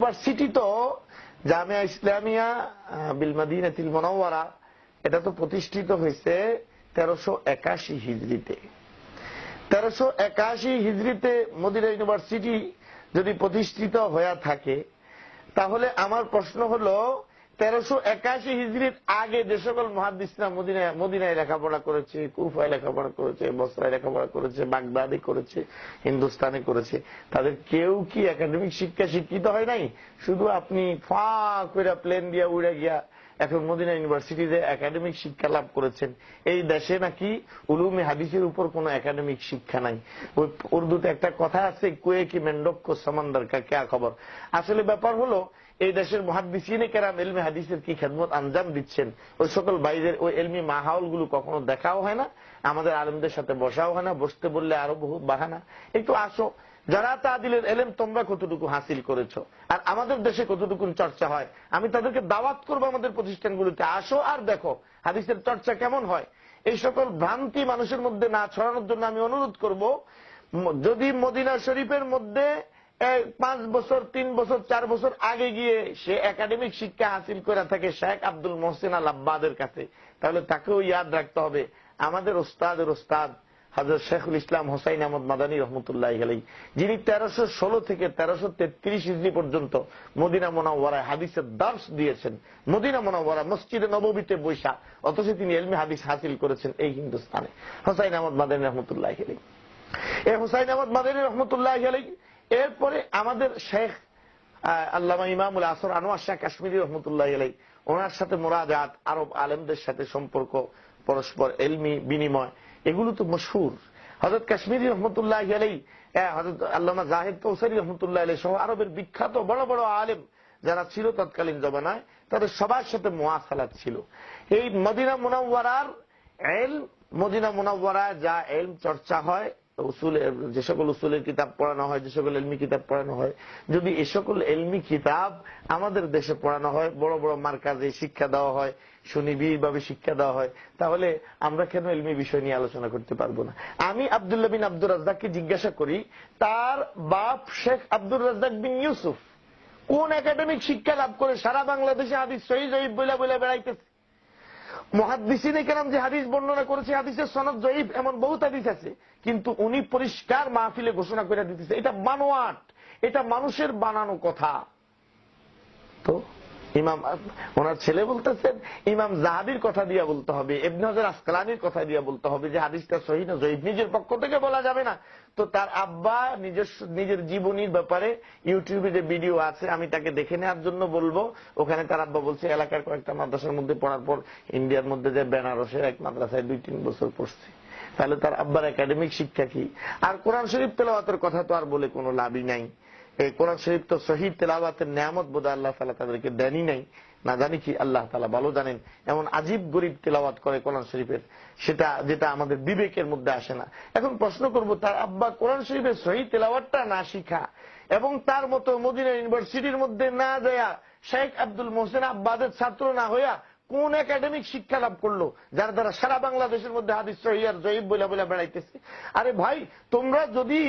University তো জামিয়া ইসলামিয়া আহ, বিল মাদিনাতিল মনোয়ারা এটা তো প্রতিষ্ঠিত হয়েছে তেরোশো একাশি হিজড়িতে। তেরোশো একাশি হিজড়িতে মদিনা ইউনিভার্সিটি যদি প্রতিষ্ঠিত হয়ে থাকে তাহলে আমার প্রশ্ন হলো তেরোশো একাশি হিজড়ির আগে যে সকল মহাদিসরা মদিনায় মদিনায় লেখাপড়া করেছে, কুফায় লেখাপড়া করেছে, বসরায় লেখাপড়া করেছে, বাগদাদে করেছে, হিন্দুস্তানে করেছে, তাদের কেউ কি একাডেমিক শিক্ষা শিক্ষিত হয় নাই? শুধু আপনি ফা করে প্লেন দিয়া উড়ে গিয়া এখন মদিনা ইউনিভার্সিটিতে একাডেমিক শিক্ষা লাভ করেছেন। এই দেশে নাকি উলুমে হাদিসের উপর কোন একাডেমিক শিক্ষা নাই। ওই উর্দুতে একটা কথা আছে কুয়ে কি সমান্দার কা কে খবর? আসলে ব্যাপার হলো এই দেশের মহাদিসিনে কেরাম এলমি হাদিসের কি খেদমত আঞ্জাম দিচ্ছেন? ওই সকল বাইরের ওই এলমি মাহাউলগুলো কখনো দেখাও হয় না, আমাদের আলমদের সাথে বসাও হয় না, বসতে বললে আরও বহু বাহানা। একটু আসো, যারা তাদিলের এলেম তোমরা কতটুকু হাসিল করেছ? আর আমাদের দেশে কতটুকু চর্চা হয়? আমি তাদেরকে দাওয়াত করব আমাদের প্রতিষ্ঠানগুলোতে। আসো আর দেখো, হাদিসের চর্চা কেমন হয়? এই সকল ভ্রান্তি মানুষের মধ্যে না ছড়ানোর জন্য আমি অনুরোধ করব যদি মদিনা শরীফের মধ্যে পাঁচ বছর, তিন বছর, চার বছর আগে গিয়ে সে একাডেমিক শিক্ষা হাসিল করে থাকে শেখ আব্দুল মোহসিন আল আব্বাদের কাছে। তাহলে তাকেও ইয়াদ রাখতে হবে। আমাদের ওস্তাদের ওস্তাদ হজরত শেখুল ইসলাম হোসাইন আহমদ মাদানী রহমতুল্লাহ আলাই যিনি তেরোশো ষোলো থেকে তেরোশো তেত্রিশ ইসরি পর্যন্ত মদিনা মোনাওয়ারায় হাদিসের দার্স দিয়েছেন। মদিনা মোনাওয়ারা মসজিদে নবমীতে বৈশা, অথচ তিনি এলমি হাদিস হাসিল করেছেন এই হিন্দুস্তানে হোসাইন আহমদ মাদানী রহমতুল্লাহ আলাই এই হোসাইন আহমদ মাদানী রহমতুল্লাহ আলাই এরপরে আমাদের শেখ আল্লামা ইমামুল আসর আনোয়ার শাহ কাশ্মীরি রহমতুল্লাহ আলাই ওনার সাথে মোরাজাত, আরব আলেমদের সাথে সম্পর্ক, পরস্পর এলমি, বিনিময়, এগুলো তো মশহুর। হজরত কাশ্মীরি রহমতুল্লাহ আলাই হজরত আল্লামা জাহেদ কৌসারি রহমতুল্লাহ আলাই সহ আরবের বিখ্যাত বড় বড় আলেম যারা ছিল তৎকালীন জমানায়, তাদের সবার সাথে মোয়াসালাত ছিল। এই মদিনা মুনাওয়ারার এল মদিনা মুনাওয়ারায় যা এলম চর্চা হয় উসুলের যে সকল উসুলের কিতাব পড়ানো হয়, যে সকল এলমি কিতাব পড়ানো হয়, যদি এ সকল এলমি কিতাব আমাদের দেশে পড়ানো হয়, বড় বড় মার্কাজে শিক্ষা দেওয়া হয় সুনিবিড় ভাবে শিক্ষা দেওয়া হয়, তাহলে আমরা কেন এলমি বিষয় নিয়ে আলোচনা করতে পারব না? আমি আবদুল্লাহ বিন আব্দুর রাজ্জাককে জিজ্ঞাসা করি, তার বাপ শেখ আব্দুর রাজ্জাক বিন ইউসুফ কোন একাডেমিক শিক্ষা লাভ করে সারা বাংলাদেশে হাদিস সহি জয়ীব বইলা বইলা বেড়াইতেছে? মহাদিসিনে কেরাম যে হাদিস বর্ণনা করেছে, হাদিসের সনদ জয়ীফ, এমন বহুত হাদিস আছে, কিন্তু উনি পরিষ্কার মাহফিলে ঘোষণা করে দিতেছে, এটা বানোয়াট এটা মানুষের বানানো কথা। তো ইমাম, ওনার ছেলে বলতেছেন, ইমাম জাহাবির কথা দিয়া বলতে হবে এবনে হজর আসকালানির কথা দিয়া বলতে হবে যে হাদিসটা সহি না জয়ীব নিজের পক্ষ থেকে বলা যাবে না। তো তার আব্বা নিজের নিজের জীবনীর ব্যাপারে ইউটিউবে যে ভিডিও আছে, আমি তাকে দেখে নেওয়ার জন্য বলব। ওখানে তার আব্বা বলছে, এলাকার কয়েকটা মাদ্রাসার মধ্যে পড়ার পর ইন্ডিয়ার মধ্যে যে বেনারসের এক মাদ্রাসায় দুই তিন বছর পড়ছে। তাহলে তার আব্বার একাডেমিক শিক্ষা কি? আর কোরআন শরীফ তেলাওয়াতের কথা তো আর বলে কোনো লাভই নাই। এই কোরআন শরীফ তো শহীদ তেলাওয়াতের নিয়ামত বোধ আল্লাহ তালা তাদেরকে দেনই নাই। না জানি কি আল্লাহ তালা ভালো জানেন। এমন আজীব গরিব তেলাওয়াত করে কোরআন শরীফের, সেটা, যেটা আমাদের বিবেকের মধ্যে আসে না। এখন প্রশ্ন করব, তার আব্বা কোরআন শরীফের শহীদ তেলাওয়াতটা না শিখা, এবং তার মতো মদিনা ইউনিভার্সিটির মধ্যে না দেয়া শেখ আব্দুল মোহসেন আব্বাদের ছাত্র না হইয়া কোন একাডেমিক শিক্ষা লাভ করল, যার দ্বারা সারা বাংলাদেশের মধ্যে হাদিস সহিয়ার জয়ীব বলে বলে বেড়াইতেছে। আরে ভাই, তোমরা যদি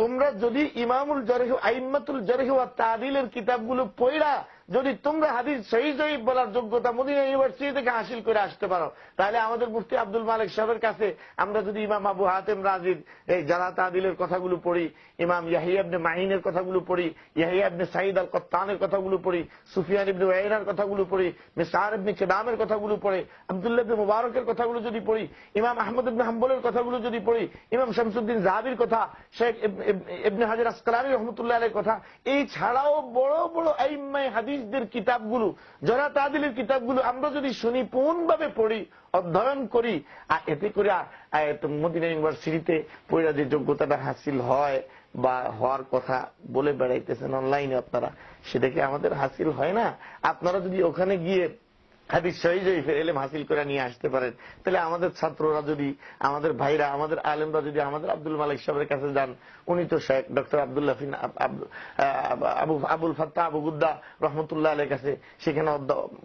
তোমরা যদি ইমামুল জরেহ, আইম্মাতুল জরেহ আর তাদিলের কিতাবগুলো পড়া যদি তোমরা হাদিস সহি জয়ীব বলার যোগ্যতা মদিনা ইউনিভার্সিটি থেকে হাসিল করে আসতে পারো, তাহলে আমাদের মুফতি আব্দুল মালিক সাহেবের কাছে আমরা যদি ইমাম আবু হাতেম রাজির এই যারা তাদিলের কথাগুলো পড়ি, ইমাম ইয়াহিয়াবনে মাহিনের কথাগুলো পড়ি ইয়াহিয়াবনে সাইদ আল কত্তানের কথাগুলো পড়ি, সুফিয়ান ইবনে ওয়াইনার কথাগুলো পড়ি মিসার ইবনে কেদামের কথাগুলো পড়ে, আব্দুল্লাহ ইবনে মুবারকের কথাগুলো যদি পড়ি, ইমাম আহমদ ইবনে হাম্বলের কথাগুলো যদি পড়ি, ইমাম শামসুদ্দিন জাহাবির কথা, শেখ ইব- ইব- ইবনে হাজার আসকালানি রহমতুল্লাহ আলের কথা এই ছাড়াও বড় বড় আইম্মাই হাদিসদের কিতাবগুলো যারা তাদিলের কিতাবগুলো আমরা যদি শুনি পূর্ণভাবে পড়ি, অধ্যয়ন করি, আর এতে করে মদিনা ইউনিভার্সিটিতে পড়া যে যোগ্যতাটা হাসিল হয় বা হওয়ার কথা বলে বেড়াইতেছেন অনলাইনে আপনারা সেটাকে আমাদের হাসিল হয় না? আপনারা যদি ওখানে গিয়ে হাদিস সহি জয়ীফের এলেম হাসিল করে নিয়ে আসতে পারেন। তাহলে আমাদের ছাত্ররা যদি, আমাদের ভাইরা, আমাদের আলেমরা যদি আমাদের আব্দুল মালিক সাহেবের কাছে যান, উনি তো শেখ, ডক্টর আবদুল্লাহ আব- আব- Abu Abul Fattah, Abu Ghuddah রহমতুল্লাহ আলের কাছে সেখানে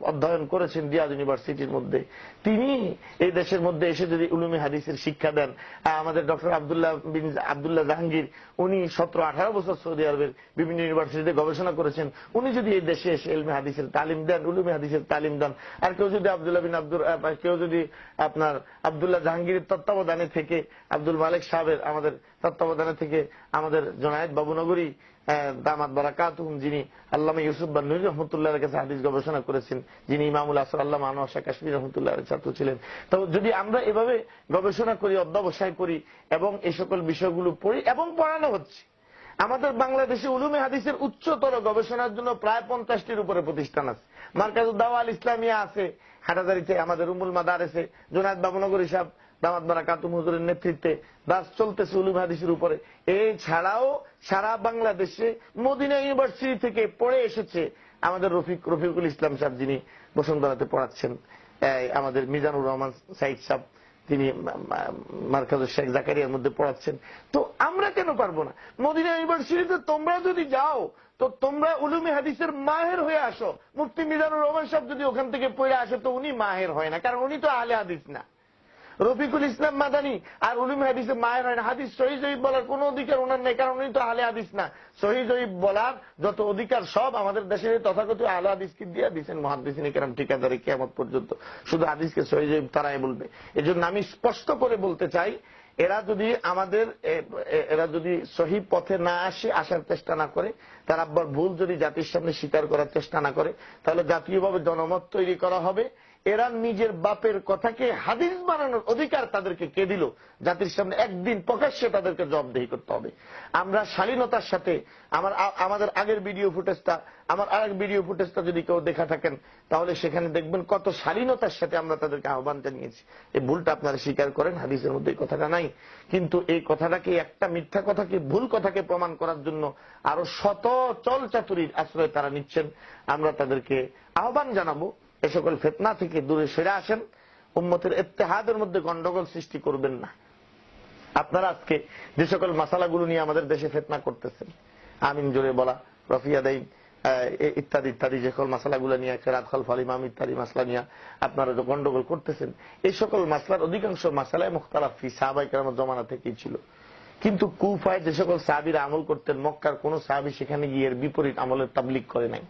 অধ্যয়ন করেছেন রিয়াদ ইউনিভার্সিটির মধ্যে। তিনি এই দেশের মধ্যে এসে যদি উলুমি হাদিসের শিক্ষা দেন আমাদের ডক্টর আবদুল্লাহ বিন আবদুল্লাহ জাহাঙ্গীর, উনি সতেরো আঠারো বছর সৌদি আরবের বিভিন্ন ইউনিভার্সিটিতে গবেষণা করেছেন। উনি যদি এই দেশে এসে এলমি হাদিসের তালিম দেন, উলুমি হাদিসের তালিম দেন আর কেউ যদি আবদুল্লাহ বিন আব্দুল কেউ যদি আপনার আবদুল্লাহ জাহাঙ্গীরের তত্ত্বাবধানে থেকে আব্দুল মালিক সাহেবের আমাদের তত্ত্বাবধানে থেকে আমাদের জনায়েদ বাবুনগরী দামাত বারাকাতুম যিনি আল্লামা ইউসুফ বান্নুর রহমতুল্লাহ কাছে হাদিস গবেষণা করেছেন, যিনি ইমামুল আসর আল্লাহ আনোয়ার শাহ কাশ্মীর রহমতুল্লাহ ছাত্র ছিলেন। তো যদি আমরা এভাবে গবেষণা করি, অধ্যবসায় করি এবং এই সকল বিষয়গুলো পড়ি এবং পড়ানো হচ্ছে আমাদের বাংলাদেশে উলুমে হাদিসের উচ্চতর গবেষণার জন্য প্রায় পঞ্চাশটির উপরে প্রতিষ্ঠান আছে। মার্কাজুদ্দাওয়া আল ইসলামিয়া আছে, হাটাদারিতে আমাদের উমুল মাদার আছে, জোনায়দ বাবুনগর হিসাব দামাত বারা কাতুম হুজুরের নেতৃত্বে দাস চলতেছে উলুম হাদিসের উপরে। এই ছাড়াও সারা বাংলাদেশে মদিনা ইউনিভার্সিটি থেকে পড়ে এসেছে আমাদের রফিক, রফিকুল ইসলাম সাহেব যিনি বসুন্ধরাতে পড়াচ্ছেন আমাদের মিজানুর রহমান সাইদ সাহেব। তিনি মার্কাজ শেখ জাকারিয়ার মধ্যে পড়াচ্ছেন। তো আমরা কেন পারব না? মদিনা ইউনিভার্সিটিতে তোমরা যদি যাও, তো তোমরা উলুমি হাদিসের মাহের হয়ে আসো। মুফতি মিজানুর রহমান সাহেব যদি ওখান থেকে পড়ে আসে, তো উনি মাহের হয় না, কারণ উনি তো আলে হাদিস না। রফিকুল ইসলাম মাদানি আর উলুম হাদিসে মায়ের হয় না। হাদিস সহি জয়ীব বলার কোন অধিকার ওনার নেই, কারণ উনি তো আহলে হাদিস না। সহি জয়ীব বলার যত অধিকার সব আমাদের দেশের তথাকথিত আহলে হাদিসকে দিয়ে দিচ্ছেন মহাদিসিন কেরাম, ঠিকাদারি কেমন পর্যন্ত। শুধু হাদিসকে সহি জয়ীব তারাই বলবে। এজন্য আমি স্পষ্ট করে বলতে চাই, এরা যদি আমাদের এরা যদি সহি পথে না আসে, আসার চেষ্টা না করে, তার আব্বার ভুল যদি জাতির সামনে স্বীকার করার চেষ্টা না করে, তাহলে জাতীয়ভাবে জনমত তৈরি করা হবে। এরা নিজের বাপের কথাকে হাদিস বানানোর অধিকার তাদেরকে কে দিল? জাতির সামনে একদিন প্রকাশ্যে তাদেরকে জবাবদেহি করতে হবে। আমরা শালীনতার সাথে, আমার আমাদের আগের ভিডিও ফুটেজটা আমার আরেক ভিডিও ফুটেজটা যদি কেউ দেখা থাকেন, তাহলে সেখানে দেখবেন কত শালীনতার সাথে আমরা তাদেরকে আহ্বান জানিয়েছি। এই ভুলটা আপনারা স্বীকার করেন, হাদিসের মধ্যে এই কথাটা নাই। কিন্তু এই কথাটাকে, একটা মিথ্যা কথাকে, ভুল কথাকে প্রমাণ করার জন্য আরও শত চল চাতুরির আশ্রয় তারা নিচ্ছেন। আমরা তাদেরকে আহ্বান জানাব। এ সকল ফেতনা থেকে দূরে সরে আসেন, উম্মতের এত্তেহাদের মধ্যে গন্ডগোল সৃষ্টি করবেন না। আপনারা আজকে যে সকল মাসালাগুলো নিয়ে আমাদের দেশে ফেতনা করতেছেন, আমিন জোরে বলা, রফিয়া দেই ইত্যাদি ইত্যাদি যে সকল মাসালাগুলো নিয়ে, খেরাত খল ফালিমাম ইত্যাদি মাসলা নিয়ে আপনারা যে গন্ডগোল করতেছেন, এই সকল মাসলার অধিকাংশ মাসালায় মুখতালাফি সাহাবাই কেরামের জমানা থেকেই ছিল। কিন্তু কুফায় যে সকল সাহাবিরা আমল করতেন, মক্কার কোন সাহাবি সেখানে গিয়ে বিপরীত আমলের তাবলিক করে নাই।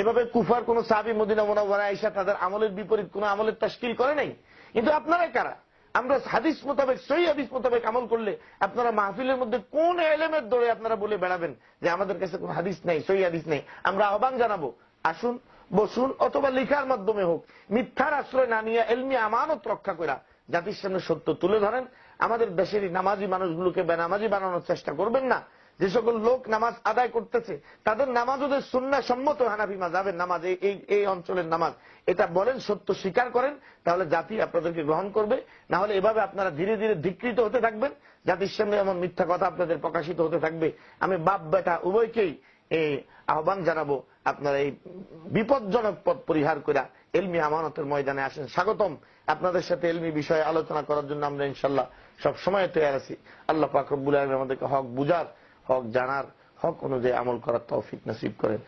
এভাবে কুফার কোন সাহাবি মদিনা মোনাওয়ারা আইসা তাদের আমলের বিপরীত কোন আমলের তশকিল করে নাই। কিন্তু আপনারা কারা? আমরা হাদিস মোতাবেক, সহি হাদিস মোতাবেক আমল করলে আপনারা মাহফিলের মধ্যে কোন এলেমের দৌড়ে আপনারা বলে বেড়াবেন যে আমাদের কাছে কোন হাদিস নেই, সহি হাদিস নেই? আমরা আহ্বান জানাব, আসুন, বসুন, অথবা লিখার মাধ্যমে হোক, মিথ্যার আশ্রয় না নিয়ে এলমি আমানত রক্ষা করা জাতির সামনে সত্য তুলে ধরেন। আমাদের দেশের নামাজি মানুষগুলোকে বেনামাজি বানানোর চেষ্টা করবেন না। যে সকল লোক নামাজ আদায় করতেছে, তাদের নামাজ ওদের সুন্না সম্মত হানাফি মাজাবের নামাজ, এই- এই অঞ্চলের নামাজ। এটা বলেন, সত্য স্বীকার করেন, তাহলে জাতি আপনাদেরকে গ্রহণ করবে। না হলে এভাবে আপনারা ধীরে ধীরে ধিকৃত হতে থাকবেন। জাতির সামনে এমন মিথ্যা কথা আপনাদের প্রকাশিত হতে থাকবে। আমি বাপ বেটা উভয়কেই এই আহ্বান জানাব, আপনারা এই বিপজ্জনক পথ পরিহার করে এলমি আমানতের ময়দানে আসেন। স্বাগতম আপনাদের সাথে এলমি বিষয়ে আলোচনা করার জন্য আমরা ইনশাল্লাহ সব সময় তৈরি আছি। আল্লাহ পাকরবুল আলম আমাদেরকে হক বুঝার হক জানার হক অনুযায়ী আমল করার তৌফিক নসিব করেন।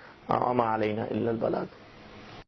আমা আলাইনা ইল্লাল বালাগ।